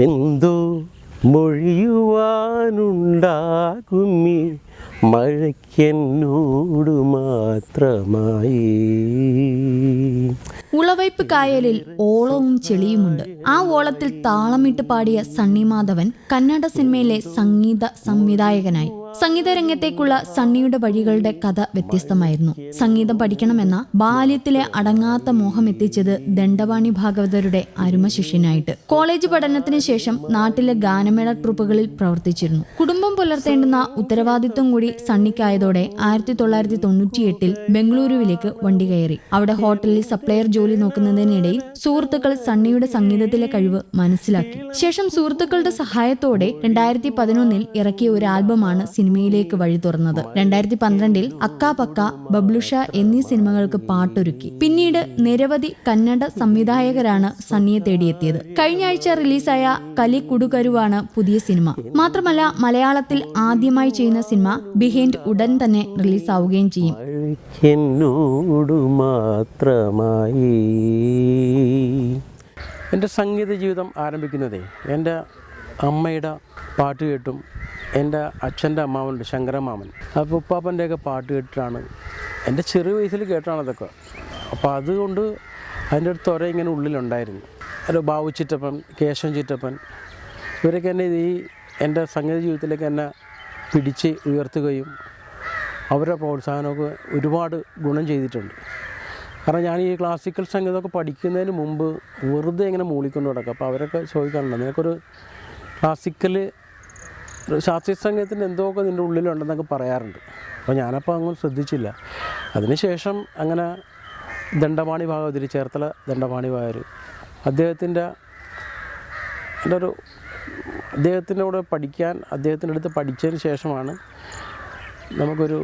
എന്തോ മൊഴിയുവാനുണ്ടാകുമി. മഴയ്ക്കെന്നോട് മാത്രമായി. ഉളവയ്പ് കായലിൽ ഓളവും ചെളിയുമുണ്ട്. ആ ഓളത്തിൽ താളമിട്ട് പാടിയ സണ്ണി മാധവൻ കന്നഡ സിനിമയിലെ സംഗീത സംവിധായകനായി. സംഗീത രംഗത്തേക്കുള്ള സണ്ണിയുടെ വഴികളുടെ കഥ വ്യത്യസ്തമായിരുന്നു. സംഗീതം പഠിക്കണമെന്ന ബാല്യത്തിലെ അടങ്ങാത്ത മോഹം എത്തിച്ചത് ദണ്ഡവാണി ഭാഗവതരുടെ അരുമ ശിഷ്യനായിട്ട് കോളേജ് പഠനത്തിന് ശേഷം നാട്ടിലെ ഗാനമേള ട്രൂപ്പുകളിൽ പ്രവർത്തിച്ചിരുന്നു. കുടുംബം പുലർത്തേണ്ടുന്ന ഉത്തരവാദിത്വം കൂടി സണ്ണിക്കായതോടെ ആയിരത്തി തൊള്ളായിരത്തി തൊണ്ണൂറ്റിയെട്ടിൽ ബംഗളൂരുവിലേക്ക് വണ്ടി കയറി. അവിടെ ഹോട്ടലിൽ സപ്ലയർ ജോലി നോക്കുന്നതിനിടയിൽ സുഹൃത്തുക്കൾ സണ്ണിയുടെ സംഗീതത്തിലെ കഴിവ് മനസ്സിലാക്കി. ശേഷം സുഹൃത്തുക്കളുടെ സഹായത്തോടെ രണ്ടായിരത്തി പതിനൊന്നിൽ ഇറക്കിയ ഒരു ആൽബമാണ് സിനിമയിലേക്ക് വഴി തുറന്നത്. രണ്ടായിരത്തി പന്ത്രണ്ടിൽ അക്ക പക്ക ബബ്ലുഷ എന്നീ സിനിമകൾക്ക് പാട്ടൊരുക്കി. പിന്നീട് നിരവധി കന്നഡ സംവിധായകരാണ് സണ്ണിയെ തേടിയെത്തിയത്. കഴിഞ്ഞ ആഴ്ച റിലീസായ കലി കുടുകരുവാണ് പുതിയ സിനിമ. മാത്രമല്ല മലയാളത്തിൽ ആദ്യമായി ചെയ്യുന്ന സിനിമ ബിഹൈൻഡ് ഉടൻ തന്നെ റിലീസാവുകയും ചെയ്യും. മാത്രമായി. എന്റെ സംഗീത ജീവിതം ആരംഭിക്കുന്നതേ എന്റെ അമ്മയുടെ പാട്ട് കേട്ടും എന്റെ അച്ഛന്റെ അമ്മാവനുണ്ട് ശങ്കരമാമൻ അപ്പോൾ ഉപ്പാപ്പന്റെയൊക്കെ പാട്ട് കേട്ടിട്ടാണ്. എന്റെ ചെറിയ വയസ്സിൽ കേട്ടാണ് അതൊക്കെ. അപ്പോൾ അതുകൊണ്ട് അതിന്റെ ഒരു ത്വര ഇങ്ങനെ ഉള്ളിലുണ്ടായിരുന്നു. ഒരു ബാബു ചിറ്റപ്പൻ കേശവൻ ചിറ്റപ്പൻ ഇവരൊക്കെ എന്നെ ഈ എന്റെ സംഗീത ജീവിതത്തിലേക്ക് എന്നെ പിടിച്ച് ഉയർത്തുകയും അവരുടെ പ്രോത്സാഹനമൊക്കെ ഒരുപാട് ഗുണം ചെയ്തിട്ടുണ്ട്. കാരണം ഞാൻ ഈ ക്ലാസിക്കൽ സംഗീതമൊക്കെ പഠിക്കുന്നതിന് മുമ്പ് വെറുതെ ഇങ്ങനെ മൂളിക്കൊണ്ട് കിടക്കും അപ്പോൾ അവരൊക്കെ ചോദിക്കാറുണ്ട് നിനക്കൊരു ക്ലാസിക്കൽ ശാസ്ത്രീയ സംഗീതത്തിന് എന്തൊക്കെ നിന്റെ ഉള്ളിലുണ്ടെന്നൊക്കെ പറയാറുണ്ട്. അപ്പോൾ ഞാനപ്പോൾ അങ്ങനെ ശ്രദ്ധിച്ചില്ല. അതിനുശേഷം അങ്ങനെ ദണ്ഡപാണി ഭാഗവതിരി ചേർത്തല ദണ്ഡപാണി ഭാഗർ അദ്ദേഹത്തിന്റെ എന്റെ ഒരു അദ്ദേഹത്തിനോട് പഠിക്കാൻ അദ്ദേഹത്തിന്റെ അടുത്ത് പഠിച്ചതിന് ശേഷമാണ് നമുക്കൊരു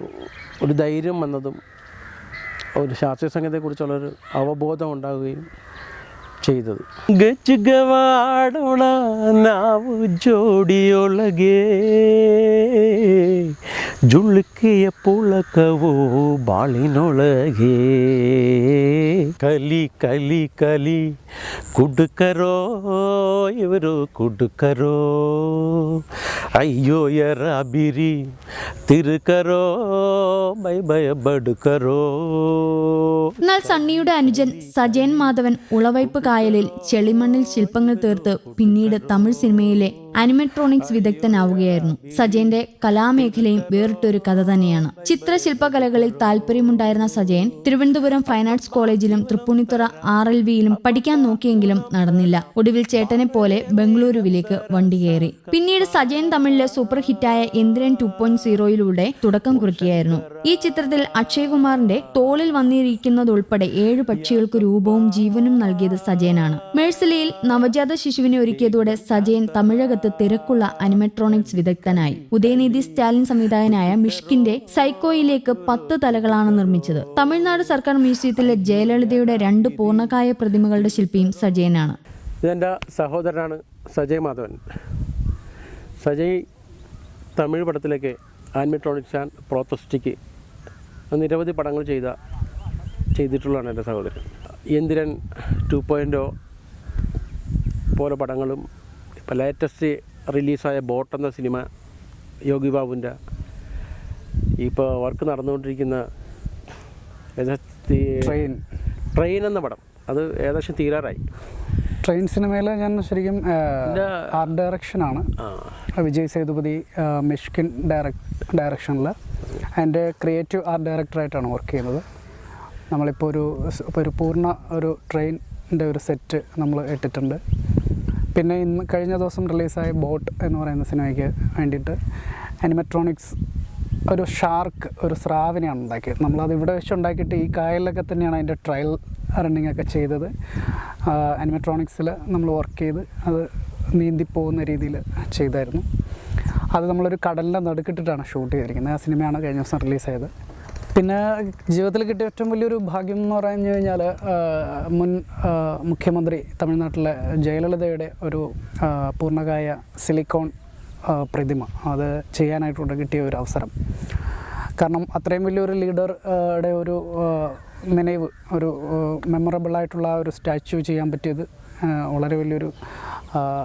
ഒരു ധൈര്യം വന്നതും ഒരു ശാസ്ത്രീയ സംഗീതത്തെക്കുറിച്ചുള്ളൊരു അവബോധം ഉണ്ടാവുകയും ചെയ്തത് ಗಜ್ಜಗವಾಡೋಣ ನಾವು ಜೋಡಿಯೊಳಗೆ ಜುಳುಕಿಯ ಪುಳಕವು ಬಾಳಿನೊಳಗೆ ಕಲಿ ಕಲಿ ಕಲಿ ಕುಡುಕರೋ ಇವರು ಕುಡುಕರೋ ಅಯ್ಯೋ ಯರ ಬಿರಿ ತಿರುಕರೋ ಬೈ ಭಯ ಬಡುಕರೋ എന്നാൽ സണ്ണിയുടെ അനുജൻ സജയൻ മാധവൻ ഉളവയ്പ് കായലിൽ ചെളിമണ്ണിൽ ശില്പങ്ങൾ തീർത്ത് പിന്നീട് തമിഴ് സിനിമയിലെ അനിമെട്രോണിക്സ് വിദഗ്ധനാവുകയായിരുന്നു. സജയന്റെ കലാമേഖലയും വേറിട്ടൊരു കഥ തന്നെയാണ്. ചിത്രശില്പകലകളിൽ താല്പര്യമുണ്ടായിരുന്ന സജയൻ തിരുവനന്തപുരം ഫൈൻ ആർട്സ് കോളേജിലും തൃപ്പൂണിത്തുറ ആർ എൽ വിയിലും പഠിക്കാൻ നോക്കിയെങ്കിലും നടന്നില്ല. ഒടുവിൽ ചേട്ടനെ പോലെ ബംഗളൂരുവിലേക്ക് വണ്ടി കയറി. പിന്നീട് സജയൻ തമിഴിലെ സൂപ്പർ ഹിറ്റായ ഇന്ദ്രൻ ടു പോയിന്റ് സീറോയിലൂടെ തുടക്കം കുറിക്കുകയായിരുന്നു. ഈ ചിത്രത്തിൽ അക്ഷയ്കുമാറിന്റെ തോളിൽ വന്നിരിക്കുന്നതുൾപ്പെടെ ഏഴ് പക്ഷികൾക്ക് രൂപവും ജീവനും നൽകിയത് സജയനാണ്. മേഴ്സിലയിൽ നവജാത ശിശുവിനെ ഒരുക്കിയതോടെ സജയൻ തമിഴകത്ത് തിരക്കുള്ള അനിമെട്രോണിക്സ് വിദഗ്ധനായി. ഉദയനിധി സ്റ്റാലിൻ സംവിധായകനായ മിഷ്കിന്റെ സൈക്കോയിലേക്ക് പത്ത് തലകളാണ് നിർമ്മിച്ചത്. തമിഴ്നാട് സർക്കാർ മ്യൂസിയത്തിലെ ജയലളിതയുടെ രണ്ട് പൂർണകായ പ്രതിമകളുടെ ശില്പിയും സജയനാണ്. ഇതെന്റെ സഹോദരനാണ് സജയ് മാധവൻ. സജയ് തമിഴ് പടത്തിലേക്ക് ആൻമിട്രോണിക്സ് ആൻഡ് പ്രോത്തസ്റ്റിക്ക് നിരവധി പടങ്ങൾ ചെയ്ത ചെയ്തിട്ടുള്ളതാണ് എന്റെ സഹോദരൻ. എന്തിരൻ ടു പോയിന്റ് പോലെ പടങ്ങളും ഇപ്പോൾ ലേറ്റസ്റ്റ് റിലീസായ ബോട്ട് എന്ന സിനിമ യോഗി ബാബുവിന്റെ ഇപ്പോൾ വർക്ക് നടന്നുകൊണ്ടിരിക്കുന്ന ട്രെയിൻ ട്രെയിൻ എന്ന പടം. അത് ഏകദേശം തീരാറായി. ട്രെയിൻ സിനിമയിൽ ഞാൻ ശരിക്കും ആർട്ട് ഡയറക്ഷനാണ് വിജയ് സേതുപതി മിഷ്കിൻ ഡയറക്ട് ഡയറക്ഷനിൽ അതിന്റെ ക്രിയേറ്റീവ് ആർട്ട് ഡയറക്ടറായിട്ടാണ് വർക്ക് ചെയ്യുന്നത്. നമ്മളിപ്പോൾ ഒരു ഇപ്പോൾ ഒരു പൂർണ ഒരു ട്രെയിനിന്റെ ഒരു സെറ്റ് നമ്മൾ ഇട്ടിട്ടുണ്ട്. പിന്നെ ഇന്ന് കഴിഞ്ഞ ദിവസം റിലീസായ ബോട്ട് എന്ന് പറയുന്ന സിനിമയ്ക്ക് വേണ്ടിയിട്ട് അനിമെട്രോണിക്സ് ഒരു ഷാർക്ക് ഒരു സ്രാവിനെയാണ് ഉണ്ടാക്കിയത്. നമ്മളത് ഇവിടെ വെച്ച് ഉണ്ടാക്കിയിട്ട് ഈ കായലിലൊക്കെ തന്നെയാണ് അതിന്റെ ട്രയൽ റണ്ണിങ് ഒക്കെ ചെയ്തത്. അനിമെട്രോണിക്സിൽ നമ്മൾ വർക്ക് ചെയ്ത് അത് നീന്തി പോകുന്ന രീതിയിൽ ചെയ്തായിരുന്നു. അത് നമ്മളൊരു കടലിന്റെ നടുക്കിട്ടിട്ടാണ് ഷൂട്ട് ചെയ്തിരിക്കുന്നത്. ആ സിനിമയാണ് കഴിഞ്ഞ ദിവസം റിലീസായത്. പിന്നെ ജീവിതത്തിൽ കിട്ടിയ ഏറ്റവും വലിയൊരു ഭാഗ്യം എന്ന് പറഞ്ഞു കഴിഞ്ഞാൽ മുൻ മുഖ്യമന്ത്രി തമിഴ്നാട്ടിലെ ജയലളിതയുടെ ഒരു പൂർണകായ സിലിക്കോൺ പ്രതിമ. അത് ചെയ്യാനായിട്ടുണ്ട് കിട്ടിയ ഒരു അവസരം. കാരണം അത്രയും വലിയൊരു ലീഡറുടെ ഒരു നിലവ് ഒരു മെമ്മറബിളായിട്ടുള്ള ഒരു സ്റ്റാച്യു ചെയ്യാൻ പറ്റിയത് വളരെ വലിയൊരു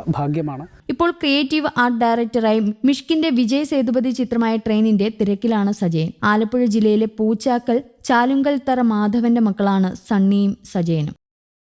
ഭാഗ്യമാണ്. ഇപ്പോൾ ക്രിയേറ്റീവ് ആർട്ട് ഡയറക്ടറായി മിഷ്കിന്റെ വിജയ് സേതുപതി ചിത്രമായ ട്രെയിനിന്റെ തിരക്കിലാണ് സജയൻ. ആലപ്പുഴ ജില്ലയിലെ പൂച്ചാക്കൽ ചാലുങ്കൽ തറ മാധവന്റെ മക്കളാണ് സണ്ണിയും സജയനും.